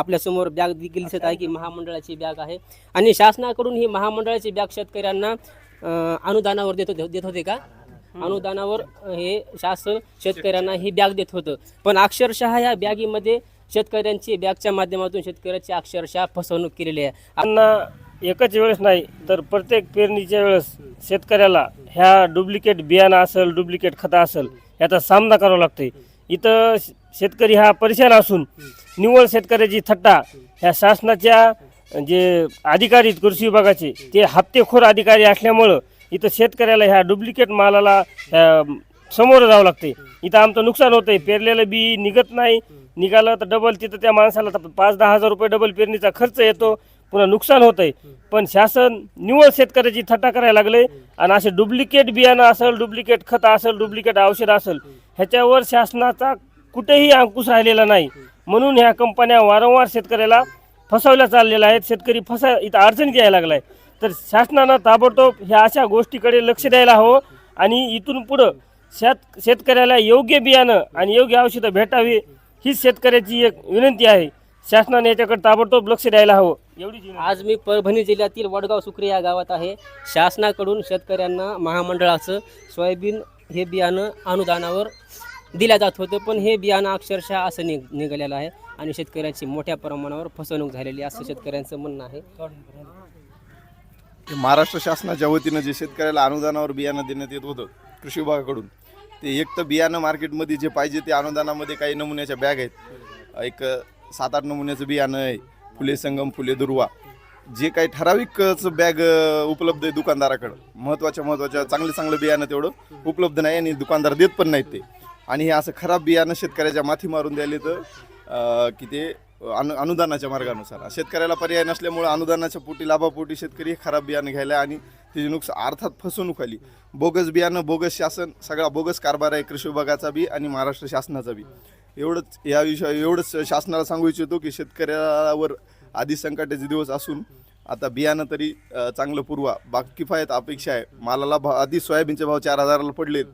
आपल्यासमोर बॅग देखील दिसत आहे की महामंडळाची बॅग आहे. आणि शासनाकडून ही महामंडळाची बॅग शेतकऱ्यांना अनुदानावर देत होते देत होते का? अनुदानावर हे शासन शेतकऱ्यांना ही बॅग देत होतं. पण अक्षरशः या बॅगीमध्ये शेतकऱ्यांची बॅगच्या माध्यमातून शेतकऱ्याची अक्षरशः फसवणूक केलेली आहे. त्यांना एकच वेळेस नाही तर प्रत्येक पेरणीच्या वेळेस शेतकऱ्याला ह्या डुप्लिकेट बियाणं असेल डुप्लिकेट खतं असेल याचा सामना करावा लागते इथं शेतकरी हा परेशान असून निव्वळ शेतकऱ्याची थट्टा ह्या शासनाच्या जे अधिकारी आहेत कृषी विभागाचे ते हप्तेखोर अधिकारी असल्यामुळं इथं शेतकऱ्याला ह्या डुप्लिकेट मालाला समोर जावं लागते इथं आमचं नुकसान होतंय. पेरलेलं बी निघत नाही. निघालं तर डबल तिथं त्या माणसाला तर पाच दहा हजार रुपये डबल पेरणीचा खर्च येतो. पुन्हा नुकसान होतंय. पण शासन निव्वळ शेतकऱ्याची थट्टा करायला लागले आणि असे डुप्लिकेट बियाणं असेल डुप्लिकेट खत असेल डुप्लिकेट औषध असेल ह्याच्यावर शासनाचा कुठेही अंकुश राहिलेला नाही. म्हणून ह्या कंपन्या वारंवार शेतकऱ्याला फसवल्या चाललेल्या आहेत. शेतकरी फसा इथं अडचणीत यायला लागलाय. तर शासनानं ताबडतोब ह्या अशा गोष्टीकडे लक्ष द्यायला हवं आणि इथून पुढं शेत शेतकऱ्याला योग्य बियाणं आणि योग्य औषधं भेटावी हीच शेतकऱ्याची एक विनंती आहे. शासनाने याच्याकडे ताबडतोब लक्ष द्यायला हवं. एवढी आज मी परभणी जिल्ह्यातील वडगाव सुक्रे या गावात आहे. शासनाकडून शेतकऱ्यांना महामंडळाचं सोयाबीन हे बियाणं अनुदानावर दिल्या जात होतं पण हे बियाणं अक्षरशः असं निघ निघालेलं आहे आणि शेतकऱ्यांची मोठ्या प्रमाणावर फसवणूक झालेली असं शेतकऱ्यांचं म्हणणं आहे. महाराष्ट्र शासनाच्या वतीनं जे शेतकऱ्याला अनुदानावर बियाणं देण्यात येत होतं कृषी विभागाकडून ते एक तर बियाणं मार्केटमध्ये जे पाहिजे ते अनुदानामध्ये काही नमुन्याच्या बॅग आहेत. एक सात आठ नमुन्याचं बियाणं आहे फुले संगम फुले दुर्वा. जे काही ठराविकच बॅग उपलब्ध आहे दुकानदाराकडं. महत्त्वाच्या महत्त्वाच्या चांगलं चांगलं बियाणं तेवढं उपलब्ध नाही आणि दुकानदार देत पण नाहीत ते. आणि हे असं खराब बियाणं शेतकऱ्याच्या माथी मारून द्यायले तर की ते अनु अनुदानाच्या मार्गानुसार. शेतकऱ्याला पर्याय नसल्यामुळं अनुदानाच्या पोटी लाभापोटी शेतकरी खराब बियाणं घ्यायला आणि त्याची नुकसान अर्थात फसवणूक आली. बोगस बियाणं बोगस शासन सगळा बोगस कारभार आहे कृषी विभागाचा बी आणि महाराष्ट्र शासनाचा बी. एवढंच या विषय एवढंच शासनाला सांगू इच्छितो की शेतकऱ्यावर आधी संकटाचे दिवस असून आता बियाणं तरी चांगलं पुरवा. बाकी किफायत अपेक्षा आहे. मालाला भा आधी सोयाबीनचे भाव चार हजाराला पडलेत.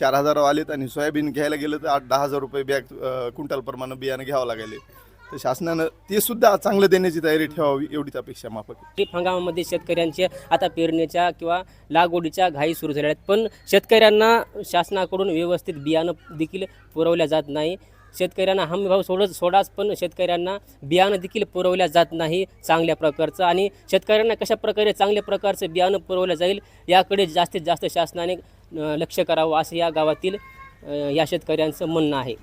चार हजार आलेत आणि सोयाबीन घ्यायला गेलं तर आठ दहा हजार रुपये बॅग क्विंटलप्रमाणे बियाणं घ्यावं लागेल. तर शासनानं ते सुद्धा चांगलं देण्याची तयारी ठेवावी एवढीच अपेक्षा माफक. खरीप हंगामामध्ये शेतकऱ्यांच्या आता पेरणीच्या किंवा लागवडीच्या घाई सुरू झाल्या आहेत. पण शेतकऱ्यांना शासनाकडून व्यवस्थित बियाणं देखील पुरवल्या जात नाही. शेतकऱ्यांना हमीभाव सोडच सोडत सोडाच पण शेतकऱ्यांना बियाणं देखील पुरवल्या जात नाही चांगल्या प्रकारचं. आणि शेतकऱ्यांना कशा प्रकारे चांगल्या प्रकारचं बियाणं पुरवलं जाईल याकडे जास्तीत जास्त शासनाने लक्ष करावं असं या गावातील या शेतकऱ्यांचं म्हणणं आहे.